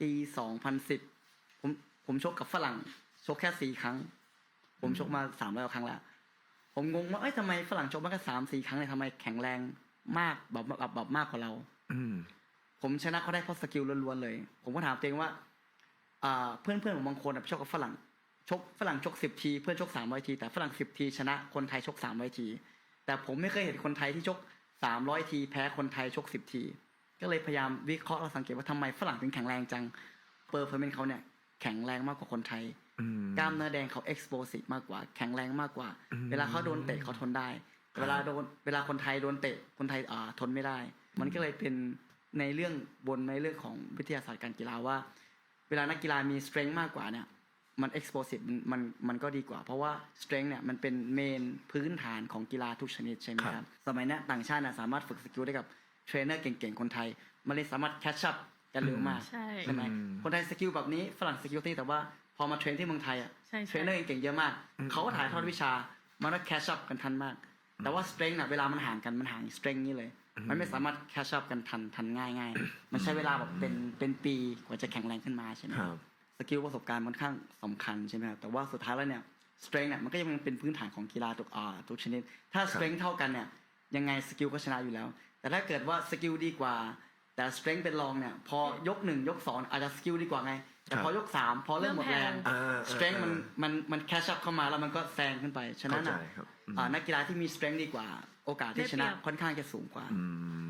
ปีสองพันสิบผมผมชกกับฝรั่ง ชกแค่สี่ครั้ง ผมชกมาสามร้อยกว่าครั้งแล้วผมงงว่าเอ้ยทำไมฝรั่งชกมาแค่สามสี่ครั้งเนี่ยทำไมแข็งแรงมากแบบแบบแบบมากกว่าเรา อืมผมชนะเขาได้เพราะสกิลล้วนๆเลย ผมก็ถามตัวเองว่าอ่าเพื่อนเพื่อนๆผมบางคนอะชกกับฝรั่ง ชกฝรั่งชกสิบที เพื่อนชกสามร้อยที แต่ฝรั่งสิบทีชนะคนไทยชกสามร้อยที แต่ผมไม่เคยเห็นคนไทยที่ชกสามร้อยที แพ้คนไทยชกสิบที ก็เลยพยายามวิเคราะห์และสังเกตว่าทำไมฝรั่งถึงแข็งแรงจังเปอร์เพอร์เมนเขาเนี่ยแข็งแรงมากกว่าคนไทยอืมกล้ามเนื้อแดงเขา explosive มากกว่า แข็งแรงมากกว่าอืมเวลาเขาโดนเตะเขาทนได้แต่เวลาโดนเวลาคนไทยโดนเตะคนไทยอ่าทนไม่ได้ มันก็เลยเป็นในเรื่องบนในเรื่องของวิทยาศาสตร์การกีฬาว่า เวลานักกีฬามี strength มากกว่าเนี่ยมัน explosive มันมันมันก็ดีกว่า เพราะว่า strength เนี่ยมันเป็นเมนพื้นฐานของกีฬาทุกชนิดใช่ไหมคครัรับบสมัยเนี้ยต่างชาติน่ะสามารถฝึกสกิลได้กับ เทรนเนอร์เก่งๆคนไทย มันเลยสามารถ catch up กันเร็วมากใช่ใช่ไหมอืมคนไทยสกิลแบบนี้ฝรั่งสกิลที่แต่ว่าพอมาเทรนที่เมืองไทยอะใช่ใช่เทรนเนอร์เก่งๆเยอะมากอืมเขาก็ถ่ายทอดวิชา มันก็แคชชัพกันทันมาก แต่ว่าสเตร n ง h น่ะเวลามันห่างกันมันห่างสเตร n งนี่เลย มันไม่สามารถแคชชัพกันทันทันง่ายง่ายๆมันใช้เวลาแบบเป็นเป็นปีกว่าจะแข็งแรงขึ้นมาใช่ไหมครับสกิลประสบการณ์มันค่อนข้างสำคัญใช่ไหมครับแต่ว่าสุดท้ายแล้วเนี่ยสเตร n ง h เนี่ยมันก็ยังเป็นพื้นฐานของกีฬาทุกอ่าทุกชนิด ถ้าสเตร n ง h เท่ากันเนี่ยยังไงสกิลก็ชนะอยู่แล้ว แต่ถ้าเกิดว่าสกิลดีกว่า แต่สเตร n ง h เป็นรองเนี่ย พอยกหนึ่งยกสองอาจจะสกิลดีกว่าไง แต่พอยกสามพอเริ่มหมดแรงอ่าสเตร n ง h มันมันมันแคชชัพเข้ามาแล้วมันก็แซงขึ้นไป ฉะนั้นเข้าอะใจครับอืมอ่านักกีฬาที่มีสเตร n ง h ดีกว่า โอกาสที่ชนะได้เปรียบค่อนข้างจะสูงกว่าอืม